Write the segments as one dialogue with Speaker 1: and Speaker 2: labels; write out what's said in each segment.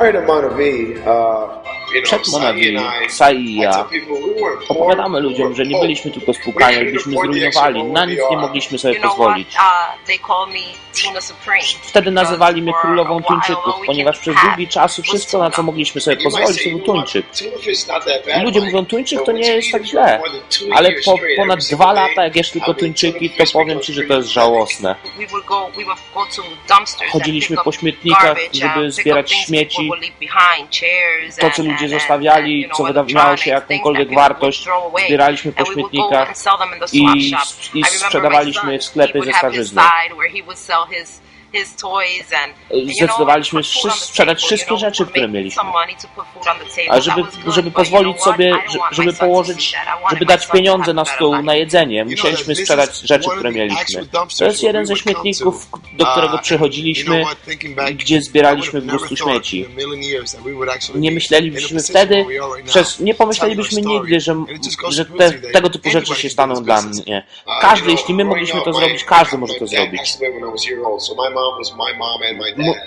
Speaker 1: All right, Amanavi. Uh,
Speaker 2: Przed
Speaker 1: Sai
Speaker 2: Monawi,
Speaker 1: and I,
Speaker 2: Sai i ja opowiadamy ludziom, że nie byliśmy tylko spłukani, byliśmy zrujnowani. Na nic nie mogliśmy sobie pozwolić.
Speaker 3: Uh.
Speaker 2: Wtedy nazywali mnie królową Tuńczyków, ponieważ przez długi czas wszystko, na co mogliśmy sobie pozwolić, to był tuńczyk. I ludzie mówią, tuńczyk to nie jest tak źle. Ale po ponad dwa lata, jak jesz tylko tuńczyki, to powiem Ci, że to jest żałosne. Chodziliśmy po śmietnikach, żeby zbierać śmieci, to, co ludzie
Speaker 3: and,
Speaker 2: zostawiali, co wydawało się jakąkolwiek wartość, zbieraliśmy po śmietnikach i, i sprzedawaliśmy sklepy ze starzyzny. Zdecydowaliśmy sprzedać wszystkie rzeczy, które mieliśmy. A żeby, żeby pozwolić sobie, żeby położyć, żeby dać pieniądze na stół, na jedzenie, musieliśmy sprzedać rzeczy, które mieliśmy. To jest jeden
Speaker 4: we
Speaker 2: ze śmietników, do
Speaker 4: Uh,
Speaker 2: którego przychodziliśmy, gdzie zbieraliśmy
Speaker 4: thought
Speaker 2: śmieci. Nie
Speaker 4: position
Speaker 2: wtedy, przez, nie pomyślelibyśmy nigdy, że, że
Speaker 4: to
Speaker 2: te, tego typu rzeczy się staną dla mnie.
Speaker 1: Uh,
Speaker 2: Każdy, jeśli my mogliśmy to zrobić, każdy może to zrobić.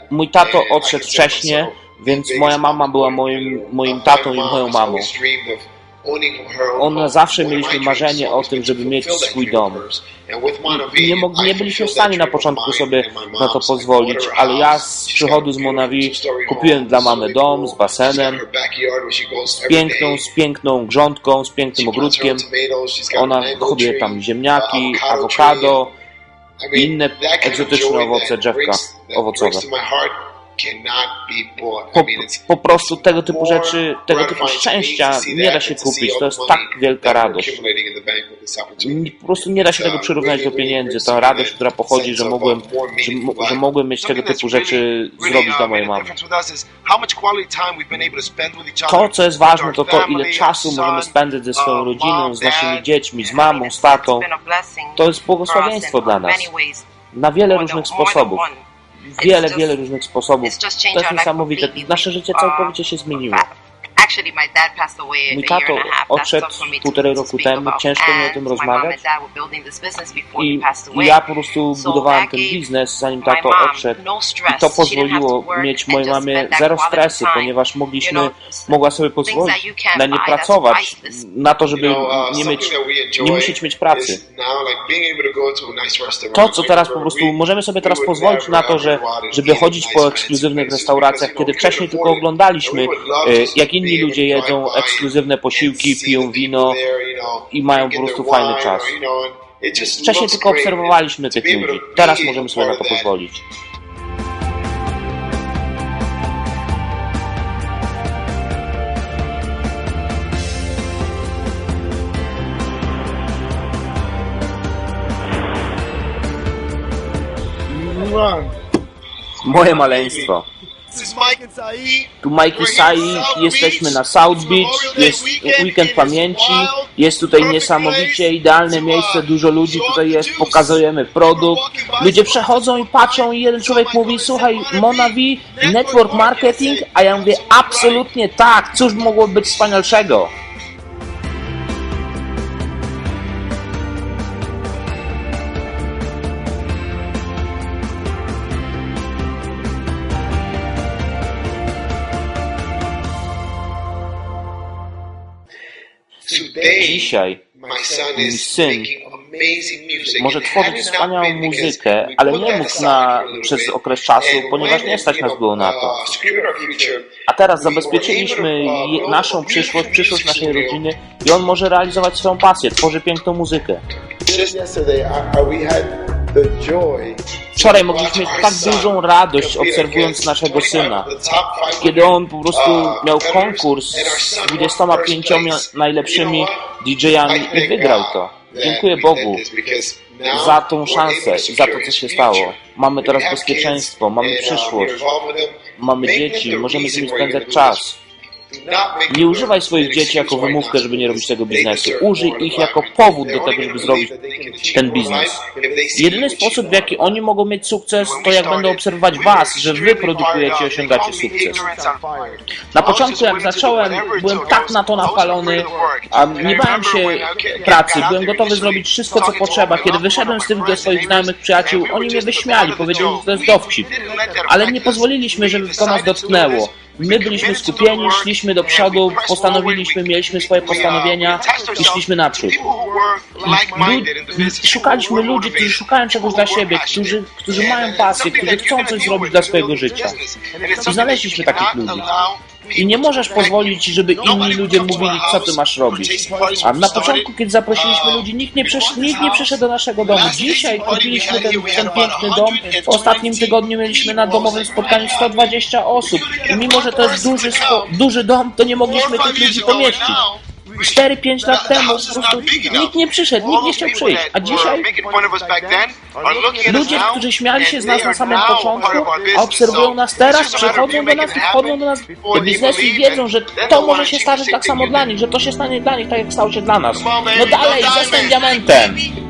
Speaker 2: Mój tato odszedł
Speaker 1: consider
Speaker 2: wcześnie,
Speaker 1: myself
Speaker 2: więc moja mama była moim, moim tatą i moją mamą. Ona zawsze mieliśmy marzenie o tym, żeby mieć swój dom. nie, mog, nie byliśmy w stanie na początku sobie na to pozwolić, ale ja z przychodu z Monawi kupiłem dla mamy dom z basenem, z piękną, z piękną grządką, z pięknym ogródkiem. Ona hoduje tam ziemniaki, awokado.
Speaker 1: I
Speaker 2: inne egzotyczne owoce, drzewka
Speaker 1: brings-
Speaker 2: Po, po prostu tego typu rzeczy, tego typu szczęścia nie da się kupić. To jest tak wielka radość. Po prostu nie da się tego przyrównać do pieniędzy. Ta radość, która pochodzi, że mogłem, że, że mogłem mieć tego typu rzeczy zrobić dla mojej mamy. To, co jest ważne, to to, ile czasu możemy spędzić ze swoją rodziną, z naszymi dziećmi, z mamą, z tatą. To jest błogosławieństwo dla nas. Na wiele różnych sposobów. Wiele, wiele różnych sposobów. To jest niesamowite. Nasze życie całkowicie się zmieniło. Mój tato odszedł półtorej roku temu, ciężko mi o tym rozmawiać. I ja po prostu budowałem ten biznes, zanim tato odszedł. I to pozwoliło mieć mojej mamie zero stresu, ponieważ mogliśmy, mogła sobie pozwolić na nie pracować, na to, żeby
Speaker 1: uh,
Speaker 2: nie, mieć, nie musieć mieć pracy. To, co teraz po prostu możemy sobie teraz pozwolić na to, że, żeby chodzić po ekskluzywnych restauracjach, kiedy wcześniej tylko oglądaliśmy, e, jak inni ludzie jedzą ekskluzywne posiłki, piją wino i mają po prostu fajny czas. Wcześniej tylko obserwowaliśmy tych ludzi. Teraz możemy sobie na to pozwolić. Moje maleństwo. Tu Mike Sai, jesteśmy na South Beach, jest weekend. pamięci, jest tutaj niesamowicie idealne miejsce, dużo ludzi tutaj jest, pokazujemy produkt. Ludzie przechodzą i patrzą i jeden człowiek mówi, słuchaj, Monavi, network marketing, a ja mówię, absolutnie tak, cóż mogło być wspanialszego? Dzisiaj mój syn może tworzyć wspaniałą muzykę, ale nie mógł na, przez okres czasu, ponieważ nie stać nas było na to. A teraz zabezpieczyliśmy naszą przyszłość, przyszłość naszej rodziny i on może realizować swoją pasję, tworzy piękną muzykę. Wczoraj mogliśmy mieć tak dużą radość obserwując naszego syna, kiedy on po prostu miał konkurs z 25 najlepszymi DJ-ami i wygrał to. Dziękuję Bogu za tą szansę i za to, co się stało. Mamy teraz bezpieczeństwo, mamy przyszłość, mamy dzieci, możemy z nimi spędzać czas. Nie używaj swoich dzieci jako wymówkę, żeby nie robić tego biznesu. Użyj ich jako powód do tego, żeby zrobić ten biznes. Jedyny sposób, w jaki oni mogą mieć sukces, to jak będą obserwować Was, że Wy produkujecie i osiągacie sukces. Na początku, jak zacząłem, byłem tak na to napalony, a nie bałem się pracy, byłem gotowy zrobić wszystko, co potrzeba. Kiedy wyszedłem z tych do swoich znajomych przyjaciół, oni mnie wyśmiali, powiedzieli, że to jest dowcip. Ale nie pozwoliliśmy, żeby to nas dotknęło. My byliśmy skupieni, szliśmy do przodu, postanowiliśmy, mieliśmy swoje postanowienia i szliśmy naprzód. Szukaliśmy ludzi, którzy szukają czegoś dla siebie, którzy, którzy mają pasję, którzy chcą coś zrobić dla swojego życia. I znaleźliśmy takich ludzi. I nie możesz pozwolić, żeby inni ludzie mówili, co ty masz robić. A na początku, kiedy zaprosiliśmy ludzi, nikt nie, przysz, nikt nie przyszedł do naszego domu. Dzisiaj kupiliśmy ten, ten piękny dom. W ostatnim tygodniu mieliśmy na domowym spotkaniu 120 osób. I mimo, że to jest duży, duży dom, to nie mogliśmy tych ludzi pomieścić. 4-5 lat temu po prostu nikt nie przyszedł, nikt nie chciał przyjść. A dzisiaj ludzie, którzy śmiali się z nas na samym początku, a obserwują nas teraz, przychodzą do nas i wchodzą do nas do biznesu i wiedzą, że to może się stać tak samo dla nich, że to się stanie dla nich tak jak stało się dla nas. No dalej, zostań diamentem!